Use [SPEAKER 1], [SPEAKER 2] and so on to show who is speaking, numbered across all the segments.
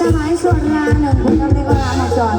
[SPEAKER 1] สหายส่วนงานหนึ่งคนทำในกรามมาจอด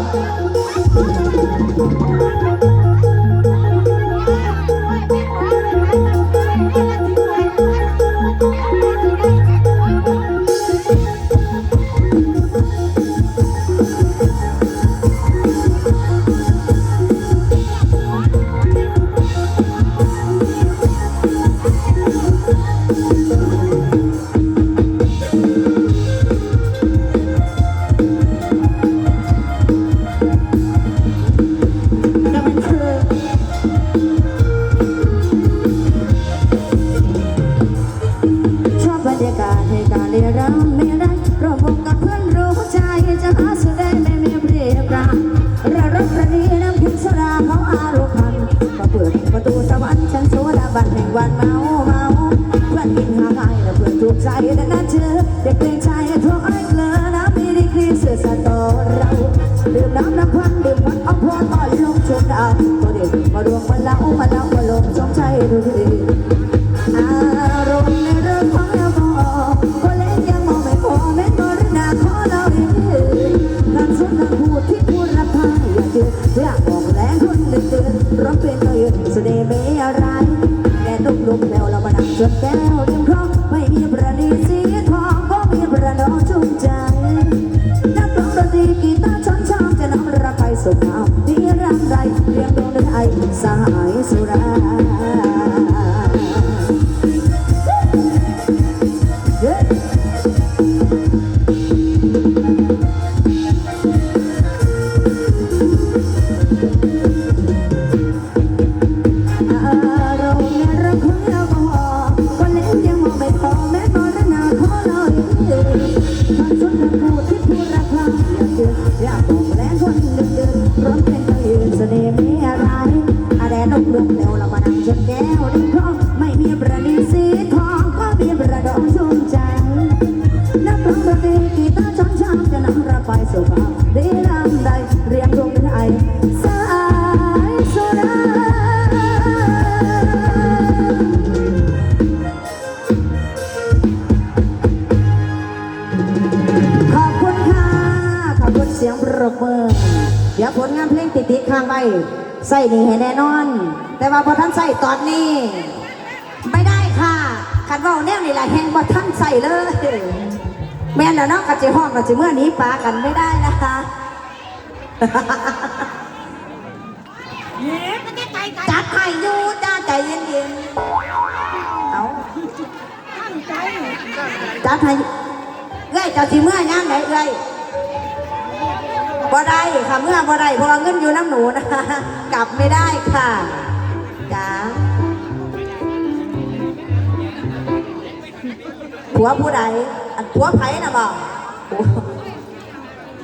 [SPEAKER 1] รเรียนรำไม่ได้รวมวงกับเพื่อนรู้ใจจะหาสุดได้ไม่มีเปรียบรานระรับระนีน้ำพิษสราเขาอารมณ์พันก็เปิดประตูสวรรค์ชั้นโซดาบันแห่งวันเมาเมาเพื่อนกินหาง่ายและเพื่อนถูกใจดังนั้นเชื่อเด็กเกรงใจทั่วไอ้เกลือน้ำมีดีกรีเสือสะต่อเราดื่มน้ำน้ำพันดื่มพันเอาพอต่อยลงชมดาวก็เด็กมาดวงมาเล่ามาเล่ามาลงชมใจดูดี คนเดือดเดือดร้องเป็นตัวยืนแสดงไม่อะไรแกนุ่มๆแมวเรามาดังจนแก้วำเราไปสู่ความดีรำใดเรียงดวงเป็นไอสายสุดาขอบคุณค่ะ ขอบคุณเสียงปรบมือเดี๋ยวผลงานเพลงติดๆข้างไว้ใส่นี่ให้แน่นอน แต่ว่าพอท่านใส่ตอนนี้ ไม่ได้ค่ะคันเว่าแนวนี่แหละแหงบ่ท่านใส่เลย แม่นแล้วเนาะกับเจห้องกับเจเมื่อนี้ปากันไม่ได้นะคะจัดให้อยู่จ้าใจเย็นๆเอาจัดให้เอ้ยเจ้าสิเมื่อยามไหนเอ้ยบ่ได้ค่ะเมื่อบ่ได้เพราะว่าเงินอยู่น้ำหนูนะคะ กลับไม่ได้ค่ะจ้าผัวผู้ใด อันผัวไผ่นะบอ